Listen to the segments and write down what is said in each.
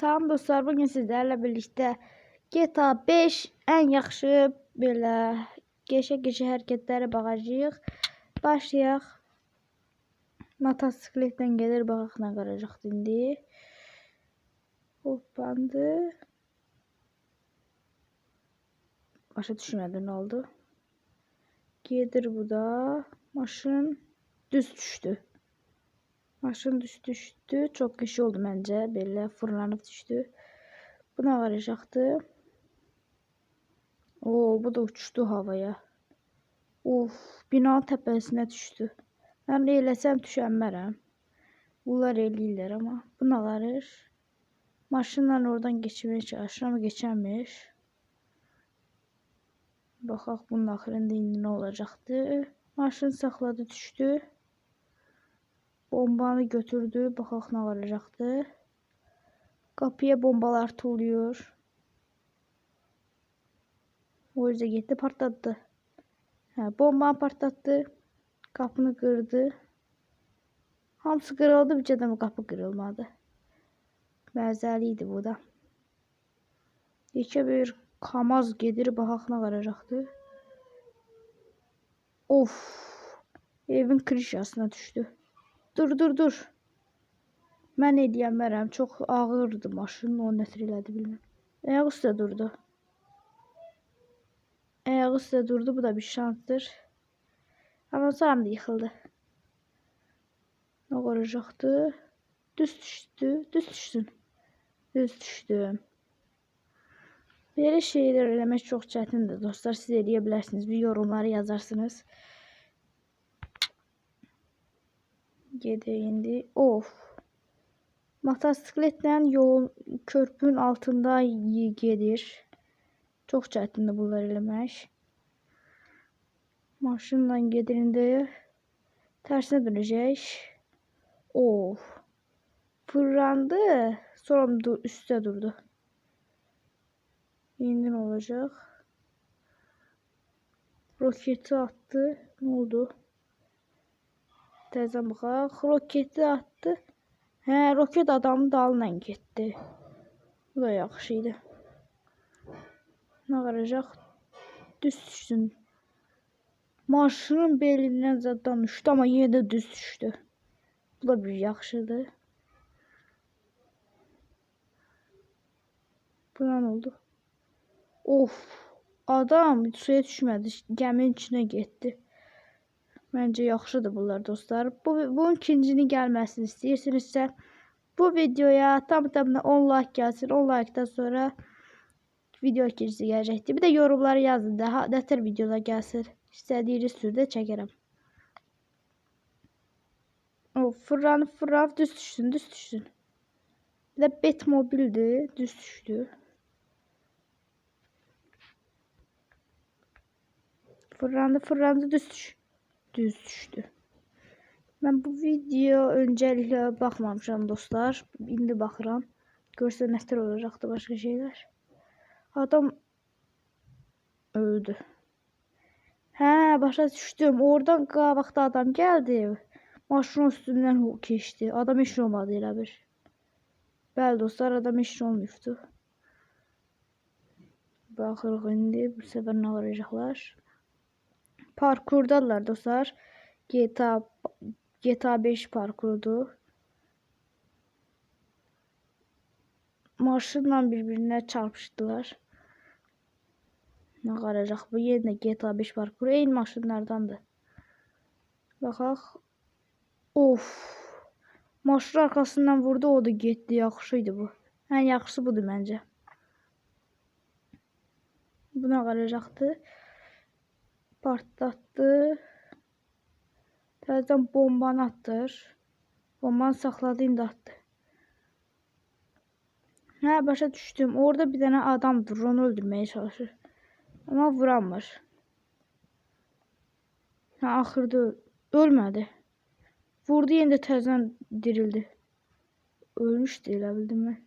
Salam dostlar, bugün sizlerle birlikte GTA 5 en yaxşı belə geçə-geçə hərəkətləri baxacağıq. Başlayaq. Motosikletlə gedir, baxaq nə qaracaq indi. Hoppandı. Başa düşmədim nə oldu. Gedir bu da. Maşın düz düşdü. Maşın düz düşdü. Çok kişi oldu bence. Böyle fırlanıp düştü. Buna varacaktı. Oo bu da uçtu havaya. Of bina tepesine düştü. Ben eylesem düşenmərəm. Bunlar eləyirlər ama. Buna varır. Maşınla oradan geçmeye çalışır ama geçemiş. Baxaq bunun axırında indi nə olacaqdı. Maşın saxladı düşdü. Bombanı götürdü. Baxaq nə olacaqdı. Kapıya bombalar tuğluyor. O yüzden gitti patlattı. Ha, bomba patlattı. Kapını kırdı. Hamısı kırıldı. Bir de kapı kırılmadı. Məzəliydi bu da. Yekə bir kamaz gedir. Baxaq nə qaracaqdı. Of. Evin krişasına düşdü. Dur dur dur. Mən eləyənmərəm. Çox ağırdı maşın. O nətər elədi bilmirəm. Ayaq üstə durdu. Ayaq üstə durdu. Bu da bir şansdır. Ama sonra da yıkıldı. Ne olacaktı? Düz düştü. Düz düşsün. Düz düştü. Belə şeylər eləmək çox çətindir dostlar. Siz eləyə bilərsiniz. Bir yorumları yazarsınız. Gedə indi. Of. Motosikletlə yol körpünün altında gedir. Çox çətindir bunlar eləmək. Maşınla gedirində tərsinə dönəcək. Of. Fırlandı. Sonra du üstə durdu. İndi nə olacaq? Roketi attı. Nə oldu? Təzən baxaq. Roketi attı. Hə, roket adamın dalına getdi. Bu da yaxşı idi. Nə qaracaq? Düz düşsün. Maşının belindən zaddan düşdü, amma yenə də düz düşdü. Bu da bir yaxşıdır. Buna nə oldu? Of, adam suya düşmədi, gəminin içinə getdi. Məncə yaxşıdır bunlar dostlar. Bu bunun ikincini gəlməsini istəyirsinizsə, bu videoya tam tamına 10 like gəlsin. 10 like-dan sonra video ikincisi gələcəkdir. Bir də yorumlara yazın da, nə tür videolar gəlsin. İstədiyiniz türdə çəkərəm. O fırlanıp fırlanıp düz düşsün, düz düşsün. Bir de Batmobile'di, düz düştü. Fırlandı fırlandı düz düş. Düz düştü. Ben bu video öncelikle bakmamışam dostlar. İndi baxıram. Görsə nətər olacaqdı başqa şeylər. Adam öldü. Hə, başa düşdüm. Oradan qabaqda adam gəldi. Maşının üstündən keçdi. Adam heç olmadı elə bir. Bəli dostlar, adam heç olmayıbdı. Baxırıq indi bu səfər nə varacaqlar. Parkurdalar dostlar. GTA GTA 5 parkurudur. Maşınla bir-birinə çarpışdılar. Nə qaracaq bu yenə GTA 5 parkuru eyni maşınlardandır. Baxaq. Of. Maşın arxasından vurdu, o da getdi. Yaxşı bu. Ən yaxşısı budur məncə. Buna qaracaqdı. Partlatdı. Təzədən bombanı atdır. Bombanı saxladı, indi atdı. Hə, başa düşdüm. Orada bir dənə adamdır, onu öldürməyə çalışır. Amma vuramır. Hə, axırda öl- ölmədi. Vurdu, yenə də təzədən dirildi. Ölmüşdü elə bildim mən.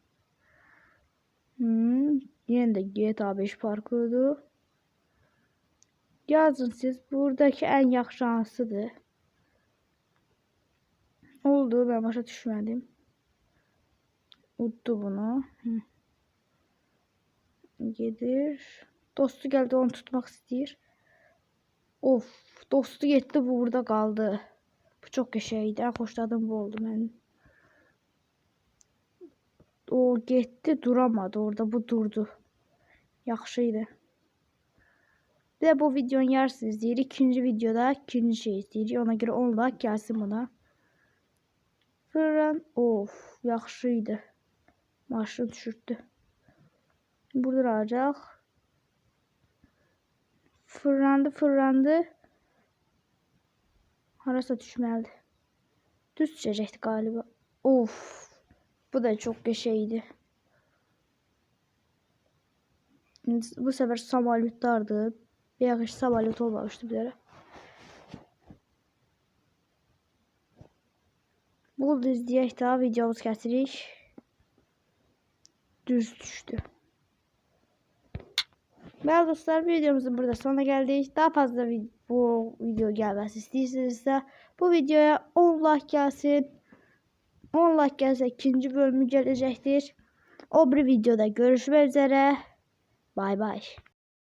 Hmm, yenə də GTA 5 parkurudur. Yazın siz buradakı ən yaxşı hansıdır? Oldu, ben başa düşmədim. Uddu bunu. Hı. Gelir. Dostu geldi onu tutmak istəyir. Of, dostu getdi bu burada qaldı. Bu çok qəşəngdir. Ən xoşladığım bu oldu mənim. O getdi, duramadı orada. Bu durdu. Yaxşıydı. Bir de bu videonun yarısını izleyirik. İkinci videoda ikinci şey izleyirik. Ona göre 10 like gelsin buna. Fırın. Of, yaxşıydı. Maşını düşürttü. Burada olacaq. Fırlandı, fırlandı. Harasa düşməlidir. Düz düşəcəkdi galiba. Of. Bu da çok qəşəngdi. Bu sefer samalyotlardı. Bir yakış samalyot olmamıştı bir ara. Burada izleyək daha videomuz kəsirik. Düz düştü. Merhaba dostlar videomuzun burada sonuna geldik. Daha fazla vid bu video gelmesi istiyorsanız bu videoya 10 like gelsin. 10 like gelse ikinci bölümü gelecektir. O bir videoda görüşmek üzere. Bay bay.